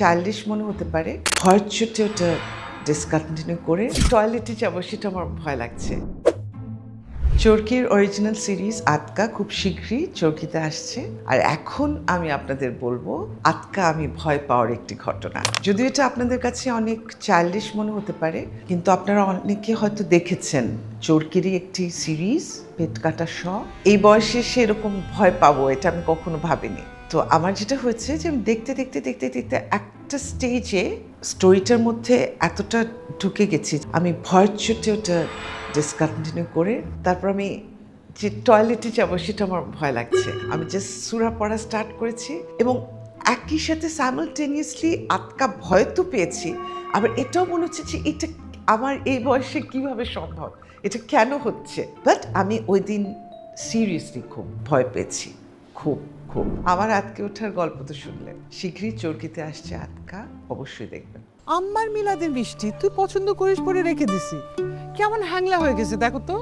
Childish মনে হতে পারে। ছুটে ওটা ডিসকন্টিনিউ করে টয়লেটে যাব সেটা আমার ভয় লাগছে। চরকির অরিজিনাল সিরিজ আতকা খুব শীঘ্রই চরকিতে আসছে। আর এখন আমি আপনাদের বলব, আতকা আমি ভয় পাওয়ার একটি ঘটনা। যদিও এটা আপনাদের কাছে অনেক চাইল্ডিশ মনে হতে পারে, কিন্তু আপনারা অনেকে হয়তো দেখেছেন চরকিরই একটি সিরিজ পেট কাটা শ এই বয়সে সেরকম ভয় পাবো, এটা আমি কখনো ভাবিনি। তো আমার যেটা হয়েছে যে, আমি দেখতে দেখতে দেখতে দেখতে একটা স্টেজে স্টোরিটার মধ্যে এতটা ঢুকে গেছি, আমি ভয়ের চোটে ওটা ডিসকন্টিনিউ করে তারপর আমি যে টয়লেটে যাব সেটা আমার ভয় লাগছে। আমি জাস্ট সুরা পড়া স্টার্ট করেছি এবং একই সাথে সাইমালটেনিয়াসলি আটকা ভয় তো পেয়েছি। আবার এটাও মনে হচ্ছে যে এটা আমার এই বয়সে কীভাবে সম্ভব? এটা কেন হচ্ছে? বাট আমি ওই দিন সিরিয়াসলি খুব ভয় পেয়েছি। খুব খুব। আমার আতকে ওঠার গল্প তো শুনলেন। শীঘ্রই চরকিতে আসছে আতকা, অবশ্যই দেখবেন। আম্মার মিলাদের মিষ্টি, তুই পছন্দ করিস পরে রেখে দিছি। কেমন হ্যাংলা হয়ে গেছে দেখো তো।